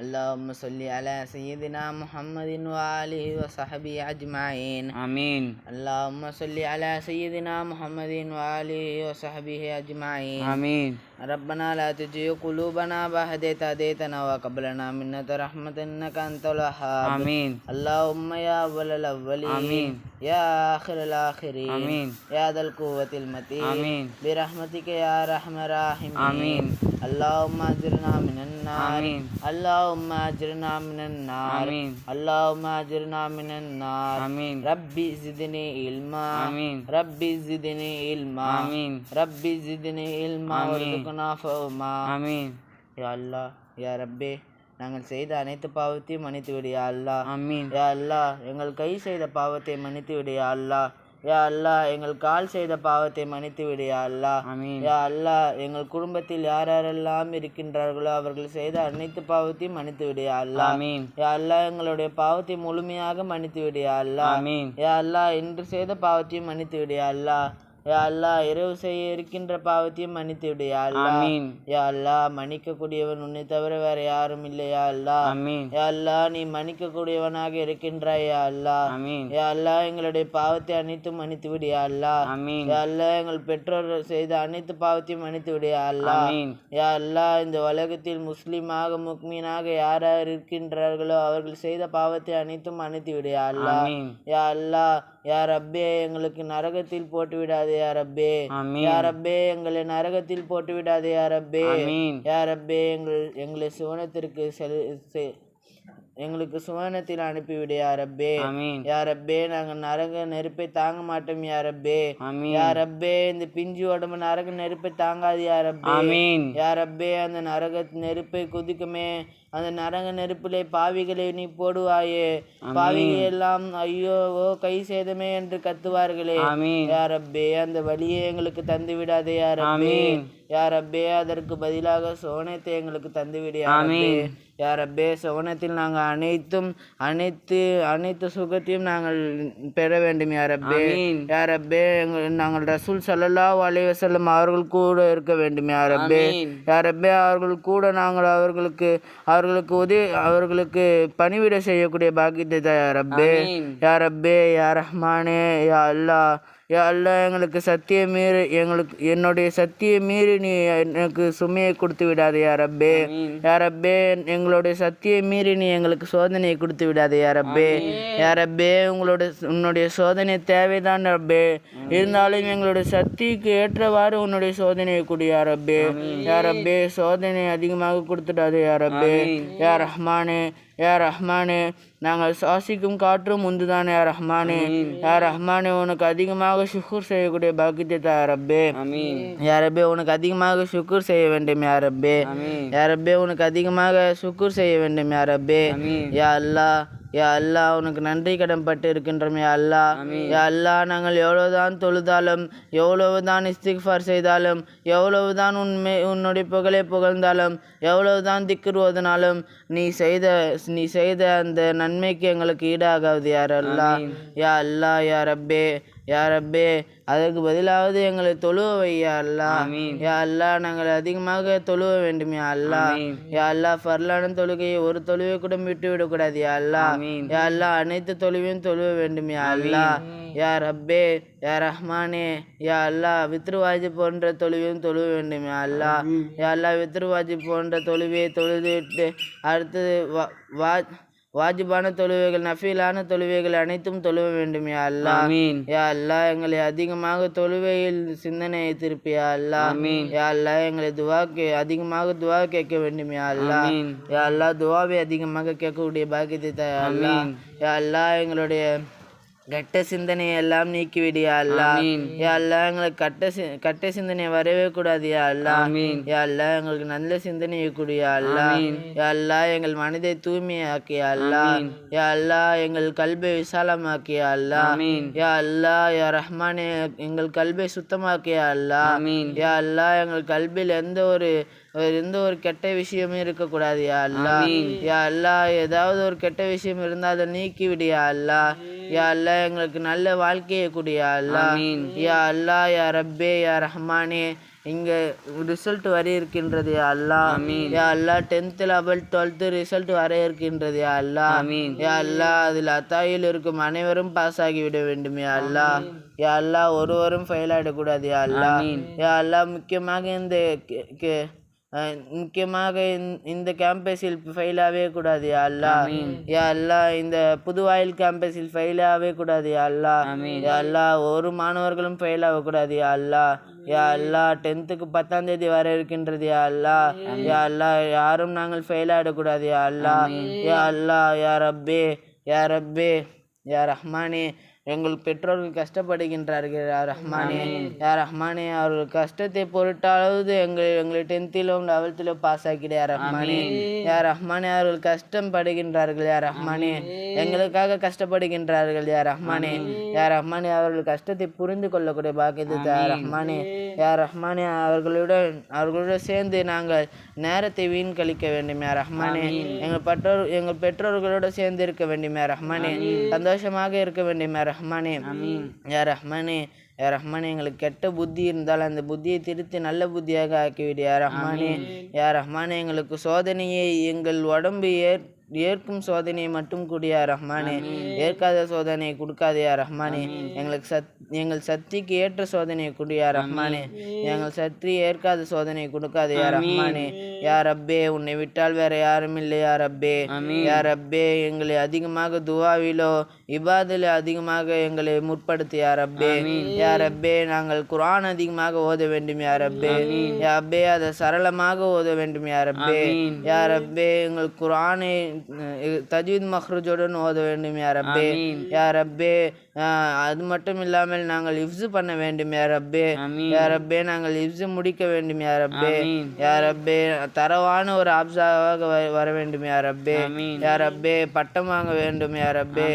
اللهم صل على سيدنا محمد وآله وصحبه أجمعين. آمين. اللهم صل على سيدنا محمد وآله وصحبه أجمعين. آمين. ربنا لا تزغ قلوبنا بعد إذ هديتنا وهب لنا منك رحمة إنك أنت الوهاب. آمين. اللهم يا أول الأولين. آمين. يا آخر الآخرين. آمين. يا ذا القوة المتين. آمين. برحمتك يا أرحم الراحمين. آمين. اللهم أجرنا من النار. آمين. اللهم أجرنا من النار آمين. اللهم أجرنا من النار آمين. ربي زدني علما آمين. ربي زدني علما آمين. ربي زدني علما آمين. وارزقنا فهما آمين யா அல்லா யா ரப்பே நாங்கள் செய்த அனைத்து பாவத்தையும் மன்னித்து விடு யா அல்லா آمين யா அல்லா எங்கள் கை செய்த பாவத்தை மன்னித்து விடு யா அல்லா யா அல்லா எங்கள் கால் செய்த பாவத்தை மன்னித்து விடு யா அல்லா. யா அல்லா எங்கள் குடும்பத்தில் யார் யாரெல்லாம் இருக்கின்றார்களோ அவர்கள் செய்த அனைத்து பாவத்தையும் மன்னித்து விடு யா அல்லா. யா அல்லா எங்களுடைய பாவத்தை முழுமையாக மன்னித்து விடு யா அல்லா. யா அல்லா இன்று செய்த பாவத்தையும் மன்னித்து விடு யா அல்லா. யா அல்லா இரவு செய்ய இருக்கின்ற பாவத்தையும் மன்னித்து விடு யா அல்லா ஆமீன் யா அல்லா மன்னிக்கக்கூடியவன் உன்னை தவிர வேற யாரும் இல்லையா அல்லா யா அல்லா நீ மன்னிக்கக்கூடியவனாக இருக்கின்றாய் யா அல்லா யா அல்லா எங்களுடைய பாவத்தை அனைத்தும் மன்னித்து விடு யா அல்லா ஆமீன் யா அல்லா எங்கள் பெற்றோர் செய்த அனைத்து பாவத்தையும் மன்னித்து விடு யா அல்லா ஆமீன் யா அல்லா இந்த உலகத்தில் முஸ்லிமாக முக்மீனாக யார் யார் இருக்கின்றார்களோ அவர்கள் செய்த பாவத்தை அனைத்தும் மன்னித்து விடு யா அல்லா யா அல்லா யா ரப்பே எங்களுக்கு நரகத்தில் போட்டு விடாதே யா ரப்பே. ஆமீன். யா ரப்பே எங்களை நரகத்தில் போட்டு விடாதே யா ரப்பே. ஆமீன். யா ரப்பே எங்கள் எங்களை சுவனத்திற்கு செல் எங்களுக்கு சுவனத்தில் அனுப்பிவிடு யா ரப்பே. ஆமீன். யா ரப்பே நாங்கள் நரக நெருப்பை தாங்க மாட்டோம் யா ரப்பே. ஆமீன். யா ரப்பே இந்த பிஞ்சு உடம்பு நரக நெருப்பை தாங்காது யா ரப்பே. ஆமீன். யா ரப்பே அந்த நரக நெருப்பை குதிக்குமே. அந்த நரக நெருப்பிலே பாவிகளை நீ போடுவாயே. பாவிகள் எல்லாம் ஐயோ ஓ கை சேதமே என்று கத்துவார்களே. ஆமீன். யா ரப்பே அந்த வழியை எங்களுக்கு தந்து விடாதே யா ரப்பே. ஆமீன். யா ரப்பே அதற்கு பதிலாக சோனத்தை எங்களுக்கு தந்து விடு யா ரப்பே. ஆமீன். யா ரப்பே சோனத்தில் நாங்கள் அனைத்தும் அனைத்து அனைத்து சுகத்தையும் நாங்கள் பெற வேண்டும் யா ரப்பே. ஆமீன். யா ரப்பே எங்கள் நாங்கள் ரசூல் ஸல்லல்லாஹு அலைஹி வஸல்லம் அவர்கள் கூட இருக்க வேண்டும் யா ரப்பே. ஆமீன். யா ரப்பே அவர்கள் கூட நாங்கள் அவர்களுக்கு அவர்களுக்கு உதவி அவர்களுக்கு பணிவிட செய்யக்கூடிய பாக்கியத்தை யா ரப்பே யா ரப்பே யா ரஹ்மானே யா அல்லாஹ். யா எங்களுக்கு சத்திய மீறி எங்களுக்கு என்னுடைய சத்திய மீறி நீ எனக்கு சுமையை கொடுத்து விடாதே யா ரப்பே. யா ரப்பே எங்களுடைய சத்திய மீறி நீ எங்களுக்கு சோதனையை கொடுத்து விடாதே யா ரப்பே. யா ரப்பே உங்களோட உன்னுடைய சோதனை தேவைதான் ரப்பே. இருந்தாலும் எங்களுடைய சக்திக்கு ஏற்றவாறு உன்னுடைய சோதனையை கொடு யா ரப்பே. யா ரப்பே சோதனை அதிகமாக கொடுத்துடாதே யா ரப்பே. ஆமீன். யா ரஹ்மானே யா ரஹ்மானே நாங்கள் சுவாசிக்கும் காற்றும் உந்துதான் யா ரஹ்மானே. யா ரஹ்மானே உனக்கு அதிகமாக சுக்குர் செய்யக்கூடிய பாக்கியத்தை தா யா ரப்பே. ஆமீன். யா ரப்பே உனக்கு அதிகமாக சுக்குர் செய்ய வேண்டும் யா ரப்பே. ஆமீன். யா ரப்பே உனக்கு அதிகமாக சுக்குர் செய்ய வேண்டும் யா ரப்பே. ஆமீன். யா அல்லாஹ் யா அல்லாஹ் உனக்கு நன்றி கடன் பட்டு இருக்கின்றோம் யா அல்லாஹ் யா அல்லாஹ் நாங்கள் எவ்வளவுதான் தொழுதாலும் எவ்வளவுதான் இஸ்திக்ஃபார் செய்தாலும் எவ்வளவுதான் உண்மை உன்னுடைய புகழை புகழ்ந்தாலும் எவ்வளவுதான் திக்ர் ஓதினாலும் நீ செய்த நீ செய்த அந்த நன்மைக்கு எங்களுக்கு ஈடாகாது யார் அல்லாஹ் யா அல்லாஹ் யா ரப்பே. யா ரப்பே அதற்கு பதிலாவது எங்களை தொழுவ யா அல்லாஹ் ஆமீன். யா அல்லாஹ் நாங்கள் அதிகமாக தொழுவ வேண்டும் யா அல்லாஹ் ஆமீன். யா அல்லாஹ் ஃபர்லான தொழுகையை ஒரு தொழுவை கூட விட்டு விடக்கூடாது யா ஆமீன். யா அல்லாஹ் அனைத்து தொழுவையும் தொழுவ வேண்டும் யா அல்லாஹ் யா ரப்பே யா ரஹ்மானே யா அல்லாஹ் வித்ருவாஜி போன்ற தொழுவையும் தொழுவ வேண்டும் யா அல்லாஹ் யா அல்லாஹ் வித்ருவாஜி போன்ற தொழுவையை தொழுது விட்டு அடுத்தது வா வா வாஜிபான தொழுவைகள் நஃபீலான தொழுவைகள் அனைத்தும் தொழுவ வேண்டும். யா ஆமீன். யா அல்லாஹ் எங்களை அதிகமாக தொழுவையில் சிந்தனையை திருப்பி யா ஆமீன். யா அல்லாஹ் எங்களை துவா கே அதிகமாக துவா கேட்க வேண்டும். யா ஆமீன். யா அல்லாஹ் துவாவை அதிகமாக கேட்கக்கூடிய பாக்கியத்தை யா ஆமீன். யா அல்லாஹ் எங்களுடைய கெட்ட சிந்தனையை எல்லாம் நீக்கிவிடு யா அல்லாஹ் ஆமீன். யா அல்லாஹ் எங்களுக்கு கட்ட சி கெட்ட சிந்தனை வரவே கூடாது யா யா அல்லாஹ் எங்களுக்கு நல்ல சிந்தனையை கொடு யா அல்லாஹ் ஆமீன். யா அல்லாஹ் எங்கள் மனதை தூய்மையாக்கி யா அல்லாஹ் ஆமீன். யா அல்லாஹ் எங்கள் கல்பை விசாலமாக்கி யா அல்லாஹ் ஆமீன். யா அல்லாஹ் யா ரஹ்மானே எங்கள் கல்பை சுத்தமாக்கி யா அல்லாஹ் ஆமீன். யா அல்லாஹ் எங்கள் கல்பில் எந்த ஒரு எந்த ஒரு கெட்ட விஷயமும் இருக்கக்கூடாது யா ஆமீன். யா அல்லாஹ் ஏதாவது ஒரு கெட்ட விஷயம் இருந்தால் அதை நீக்கி விடு யா அல்லாஹ் யா அல்லாஹ் எங்களுக்கு நல்ல வாழ்க்கையை கொடு யா அல்லாஹ் ஆமீன். யா அல்லாஹ் யா ரப்பே யா ரஹ்மானே. இங்கே ரிசல்ட் வர இருக்கின்றது யா அல்லா. யா அல்லா டென்த்து லெவல் டுவெல்த்து ரிசல்ட் வர இருக்கின்றது யா அல்லா. யா அல்லா அதில் அத்தாயில் இருக்கும் அனைவரும் பாஸ் ஆகிவிட வேண்டும் யா அல்லா. யா அல்லா ஒருவரும் ஃபெயில் ஆகிடக்கூடாது யா அல்லா. யா அல்லா முக்கியமாக இந்த முக்கியமாக இந்த- இந்த கேம்பஸில் ஃபெயில் ஆகவே கூடாது யா அல்லா. யா அல்லா இந்த புதுவாயில் கேம்பஸில் ஃபெயில் ஆகவே கூடாது யா அல்லா. யா அல்லா ஒரு மாணவர்களும் ஃபெயில் ஆகக்கூடாது யா அல்லா. யா அல்லா டென்த்துக்கு பத்தாம் தேதி வர இருக்கின்றது யா அல்லா. யா அல்லா யாரும் நாங்கள் ஃபெயில் ஆகிடக்கூடாது யா அல்லா. யா அல்லா யா ரப்பே. யா ரப்பே. யா ரஹ்மானே. எங்கள் பெற்றோர்கள் கஷ்டப்படுகின்றார்கள். யா ரஹ்மானே யா ரஹ்மானே அவர்கள் கஷ்டத்தை பொருட்டாவது எங்கள் எங்களை டென்த்திலும் லெவல்த்திலும் பாஸ் ஆக்கிடு யா ரஹ்மானே. யா ரஹ்மானே அவர்கள் கஷ்டம் படுகின்றார்கள் யா ரஹ்மானே. எங்களுக்காக கஷ்டப்படுகின்றார்கள் யா ரஹ்மானே. யா ரஹ்மானே அவர்கள் கஷ்டத்தை புரிந்து கொள்ளக்கூடிய பாக்கியத்தை யா ரஹ்மானே. யா ரஹ்மானே அவர்களுடன் அவர்களுடன் சேர்ந்து நாங்கள் நேரத்தை வீண் கழிக்க வேண்டும் யா ரஹ்மானே. எங்கள் பெற்றோர் எங்கள் பெற்றோர்களோடு சேர்ந்து இருக்க வேண்டும் யா ரஹ்மானே. சந்தோஷமாக இருக்க வேண்டும் யா ரஹ்மானே. யா ரஹ்மானே யா ரஹ்மானே எங்களுக்கு கெட்ட புத்தி இருந்தால் அந்த புத்தியை திருத்தி நல்ல புத்தியாக ஆக்கிவிடு யா ரஹ்மானே. யா ரஹ்மானே எங்களுக்கு சோதனையை எங்கள் உடம்பு ஏற் ஏற்கும் சோதனையை மட்டும் கொடு யா ரஹ்மானே. ஏற்காத சோதனையை கொடுக்காதே யா ரஹ்மானே. எங்களுக்கு சத் எங்கள் சக்திக்கு ஏற்ற சோதனையை கொடு யா ரஹ்மானே. எங்கள் சக்தி ஏற்காத சோதனையை கொடுக்காதே யா ரஹ்மானே. யா ரப்பே உன்னை விட்டால் வேற யாரும் இல்லை யா ரப்பே. யா ரப்பே எங்களை அதிகமாக துவாவிலோ இபாதில் அதிகமாக எங்களை முற்படுத்து யா ரப்பே. யா ரப்பே நாங்கள் குர்ஆன் அதிகமாக ஓத வேண்டும் யா ரப்பே. யா ரப்பே அதை சரளமாக ஓத வேண்டும் யா ரப்பே. யா ரப்பே எங்கள் குர்ஆனை அஹ், தஜ்வீத் மஹ்ரஜுடன் ஓத வேண்டும் யா ரப்பே. யா ரப்பே அது மட்டும் இல்லாமல் நாங்கள் இஃப்ஸு பண்ண வேண்டும் யா ரப்பே. யா ரப்பே நாங்கள் இஃப்ஸு முடிக்க வேண்டும் யா ரப்பே. யா ரப்பே தரவான ஒரு ஆப்ஸாவாக வர வேண்டும் யா ரப்பே. யா ரப்பே பட்டம் வாங்க வேண்டும் யா ரப்பே.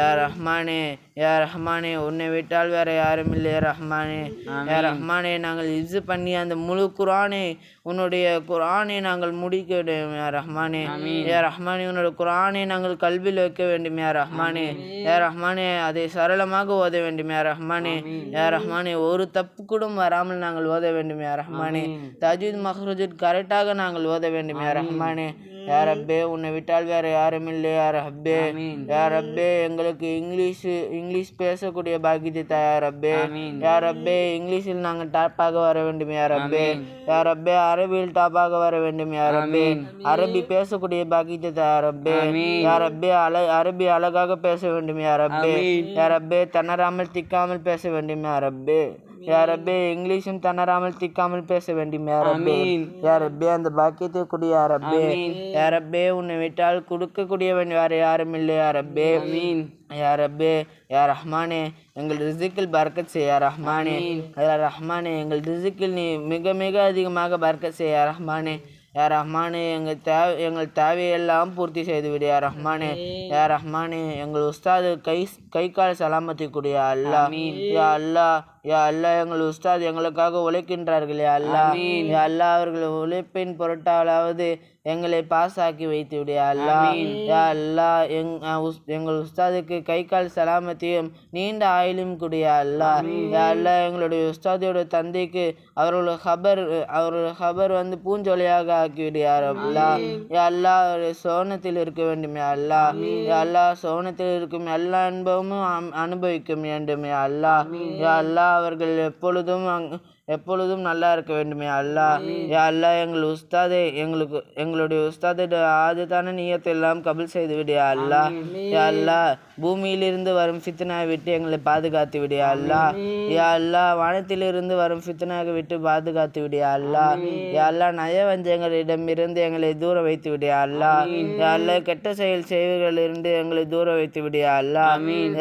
யா ரஹ்மானே யா ரஹ்மானே உன்னை விட்டால் வேற யாரும் இல்லை ரஹ்மானே. யா ரஹ்மானே நாங்கள் இஃப்ஸு பண்ணி அந்த முழு குரானை உன்னுடைய குரானை நாங்கள் முடிக்க வேண்டும் யா ரஹ்மானே. யா ரஹ்மானே உன்னோட குரானை நாங்கள் கல்வியில் வைக்க வேண்டும் யா ரஹ்மானே. யா ரஹ்மானே அதை சரளமாக ஓத வேண்டும் யா ரஹ்மானே. யா ரஹ்மானே ஒரு தப்பு கூட வராமல் நாங்கள் ஓத வேண்டும் யா ரஹ்மானே. தஜீத் மஹ்ரூஜித் கரெக்டாக நாங்கள் ஓத வேண்டும் யா ரஹ்மானே. யா ரப்பே உன்னை விட்டால் வேற யாரும் இல்லை யா ரப்பே. யா ரப்பே எங்களுக்கு இங்கிலீஷ் இங்கிலீஷ் பேசக்கூடிய பாக்கியத்தை தா யா ரப்பே. யா ரப்பே இங்கிலீஷில் நாங்கள் டாப்பாக வர வேண்டும் யா ரப்பே. யா ரப்பே அரபியில் டாப்பாக வர வேண்டும் யா ரப்பே. அரபி பேசக்கூடிய பாக்கியத்தை தா யா ரப்பே. யா ரப்பே அல அரபி அழகாக பேச வேண்டும் யா ரப்பே. யா ரப்பே தணராமல் திக்காமல் பேச வேண்டும் யா ரப்பே. யா ரப்பே இங்கிலீஷும் தணராமல் திக்காமல் பேச வேண்டும் யா ரப்பே யா ரப்பே அந்த பாக்கியத்தை கொடு யா ரப்பே யா ரப்பே உன்னை விட்டால் கொடுக்கக்கூடியவன் வேற யாரும் இல்லை யா ரப்பே யா ரப்பே யா ரஹ்மானே எங்கள் ரிசிக்கில் பர்க்கத் செய் யா ரஹ்மானே. யா ரஹ்மானே எங்கள் ரிசிக்கில் நீ மிக மிக அதிகமாக பர்க்கத் செய் யா ரஹ்மானே. யா ரஹ்மானே எங்கள் தேவை எங்கள் தேவையெல்லாம் பூர்த்தி செய்து விடு யா ரஹ்மானே. யா ரஹ்மானே எங்கள் உஸ்தாது கை கை கால் சலாமத்தை கொடு யா அல்லா யா அல்லா யா அல்லா எங்கள் உஸ்தாத் எங்களுக்காக உழைக்கின்றார்கள் யா அல்லா யா அல்லா அவர்கள் உழைப்பின் பொருட்டாலாவது எங்களை பாஸ் ஆக்கி வைத்து விடு யா அல்லா யா அல்லா எங் எங்கள் உஸ்தாதுக்கு கை கால் சலாமத்தையும் நீண்ட ஆயிலும் கொடு யா அல்லா யா அல்லா எங்களுடைய உஸ்தாதியோட தந்தைக்கு அவர்களோட ஹபர் அவரோட ஹபர் வந்து பூஞ்சொலியாக ஆக்கிவிடு யா அல்லா யா அல்லா அவருடைய சோனத்தில் இருக்க வேண்டும் யா அல்லா யா அல்லா சோனத்தில் இருக்கும் எல்லா அனுபவமும் அம்- அனுபவிக்க வேண்டும் யா அல்லா யா அல்லா அவர்கள் எப்பொழுதும் அங் எப்பொழுதும் நல்லா இருக்க வேண்டுமே அல்லா. யா அல்லா எங்கள் உஸ்தாதை எங்களுக்கு எங்களுடைய உஸ்தாதோட ஆஜத்தான நியத்தை எல்லாம் கபுல் செய்து விடு யா அல்லா. யா அல்லா பூமியிலிருந்து வரும் ஃபித்னாவை விட்டு எங்களை பாதுகாத்து விடு யா அல்லா. யா அல்லா வானத்திலிருந்து வரும் ஃபித்னாவை விட்டு பாதுகாத்து விடு யா அல்லா. யா அல்லா நயவஞ்சங்களிடமிருந்து எங்களை தூர வைத்து விடு யா அல்லா. யா அல்லா கெட்ட செயல் செய்வர்களிலிருந்து எங்களை தூர வைத்து விடு யா அல்லா.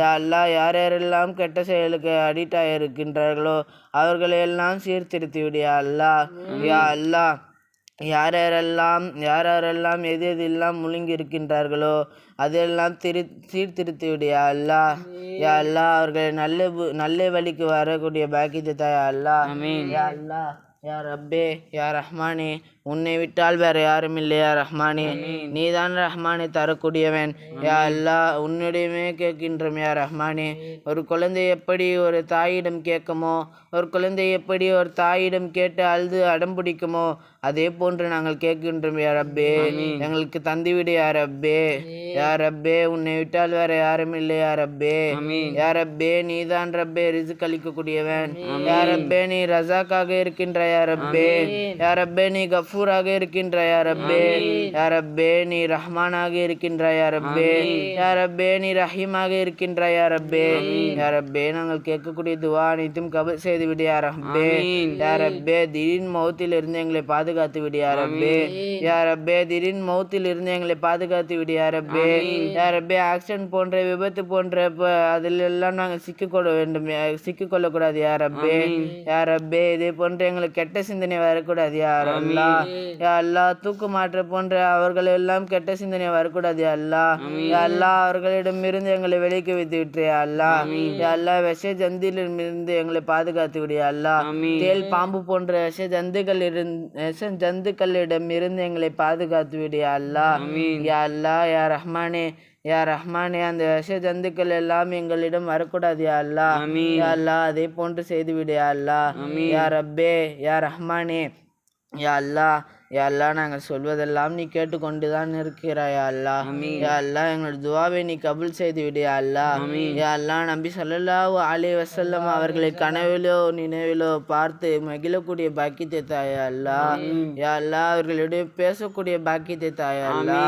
யா அல்லா யார் யாரெல்லாம் கெட்ட செயலுக்கு அடிக்ட் ஆகியிருக்கின்றார்களோ அவர்களை எல்லாம் சீர்திருத்தி விடு யா அல்லா யா அல்லா யார் யாரெல்லாம் யார் யாரெல்லாம் எது எதெல்லாம் முழுங்கி இருக்கின்றார்களோ அதெல்லாம் திரு சீர்திருத்தி விடு யா அல்லா யா அல்லா அவர்களை நல்ல நல்ல வழிக்கு வரக்கூடிய பாக்கியத்தை தா யா அல்லா யா அல்லா யா ரப்பே யா ரஹ்மானே. உன்னை விட்டால் வேற யாரும் இல்லையா ரஹ்மானே? நீதான் ரஹ்மானே தரக்கூடியவன். யா அல்லாஹ் உன்னிடமே கேட்கின்றோம் யா ரஹ்மானே. ஒரு குழந்தை எப்படி ஒரு தாயிடம் கேட்குமோ ஒரு குழந்தை எப்படி ஒரு தாயிடம் கேட்டு அழுது அடம் பிடிக்குமோ அதே போன்று நாங்கள் கேட்கின்றோம் யா ரப்பே. எங்களுக்கு தந்துவிடு யா ரப்பே. யா ரப்பே உன்னை விட்டால் வேற யாரும் இல்லை யா ரப்பே. யா ரப்பே நீதான் ரப்பே ரிசுக் அளிக்கக்கூடியவன். யா ரப்பே நீ ரசாக்காக இருக்கின்ற யா ரப்பே. யா ரப்பே நீ கஃபூராக இருக்கின்ற யா ரப்பே. யா ரப்பே நீ ரஹ்மானாக இருக்கின்ற யா ரப்பே. யா ரப்பே நீ ரஹீமாக இருக்கின்ற யா ரப்பே. யா ரப்பே நாங்கள் கேட்கக்கூடிய துவா அனைத்தும் கபல் செய்து விடு யா ரப்பே. யா ரப்பே திடீர் மௌத்தில் இருந்து எங்களை பாதுகாத்து விடு யா ரப்பே. யா ரப்பே திடீர் மௌத்தில் இருந்து எங்களை பாதுகாத்து விடு யா ரப்பே. யா ரப்பே ஆக்சிடென்ட் போன்ற விபத்து போன்ற அதில் எல்லாம் நாங்கள் சிக்கிக்கொள்ள வேண்டும். சிக்கிக்கொள்ளக்கூடாது யா ரப்பே. யா ரப்பே இதே போன்ற எங்களுக்கு கெட்ட சிந்தனை வரக்கூடாது யா தூக்கு மாற்ற போன்ற அவர்கள் எல்லாம் கெட்ட சிந்தனை வரக்கூடாது அல்லா. யா அல்லா அவர்களிடமிருந்து எங்களை விலக்கி வைத்து விட்டு அல்லா. யா அல்லா விஷ ஜந்திலிருந்து எங்களை பாதுகாத்து விடு அல்லா. தேல் பாம்பு போன்ற விஷ ஜந்துக்கள் இருந்து விஷ ஜந்துக்களிடம் இருந்து எங்களை பாதுகாத்து விடு அல்லா. யா அல்லா யா ரஹ்மானே யா ரஹ்மானே அந்த விஷ ஜந்துக்கள் எல்லாம் எங்களிடம் வரக்கூடாது யா அல்லா. யா அல்லா அதே போன்று செய்து விடு அல்லா. யா ரப்பே யா ரஹ்மானே யா அல்லா யா அல்லா நாங்கள் சொல்வதெல்லாம் நீ கேட்டுக்கொண்டு தான் இருக்கிறாய் யா அல்லா. யா அல்லா எங்களோட துவாவை நீ கபூல் செய்து விடு யா அல்லா. யா அல்லா நபி ஸல்லல்லாஹு அலைஹி வஸல்லம் அவர்களை கனவிலோ நினைவிலோ பார்த்து மகிழக்கூடிய பாக்கியத்தை தாயா அல்லா. யா அல்லா அவர்களிடையே பேசக்கூடிய பாக்கியத்தை தாயா அல்லா.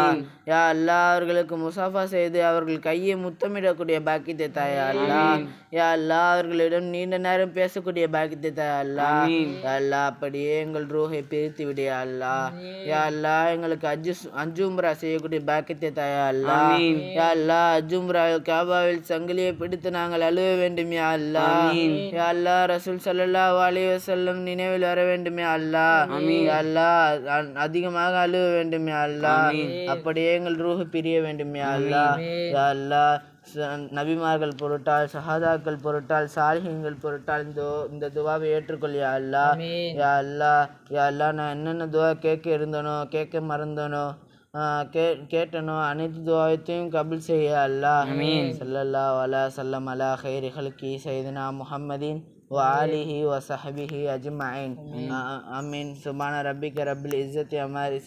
யா அல்லா அவர்களுக்கு முசாஃபா செய்து அவர்கள் கையை முத்தமிடக்கூடிய பாக்கியத்தை தாயா அல்லா. யா அல்லா அவர்களிடம் நீண்ட நேரம் பேசக்கூடிய பாக்கியத்தை தாயா அல்லா. அல்லா அப்படியே எங்கள் ரூஹை பிரித்து விடு யா அல்லா யா அல்லா எங்களுக்கு அஜு அஜும்ரா செய்யக்கூடிய பாக்கியத்தை தாயா அல்லா யா அல்லா அஜும்ரா காபாவில் சங்கிலியை பிடித்து நாங்கள் அழுவ வேண்டும் யா அல்லா யா அல்லா ரசூல் ஸல்லல்லாஹு அலைஹி வஸல்லம் நினைவில் வர வேண்டும் யா அல்லா யா அல்லா அதிகமாக அழுவ வேண்டும் யா அல்லா அப்படியே எங்கள் ரூஹ் பிரிய வேண்டும் யா அல்லா யா அல்லா நபிமார்கள் பொருட்டால் சஹாதாக்கள் பொருட்டால் சாலிஹங்கள் பொருட்டால் இந்த இந்த துவாவை ஏற்றுக்கொள் யா அல்லா. யா அல்லா யா அல்லா நான் என்னென்ன துவா கேட்க இருந்தனோ கேட்க மறந்தனோ கே கேட்டனோ அனைத்து துவாயத்தையும் கபில் செய்ய அல்லா. சல்லல்லா அலா சல்லம் அலா ஹைரி செய்தனா சைதனா முஹம்மதின் வாலிஹி வசஹபிஹி அஜ்மாயின். அமீன் சுபான ரப்பிக்க ரபில் இஸ்ஸத்தி அமாரி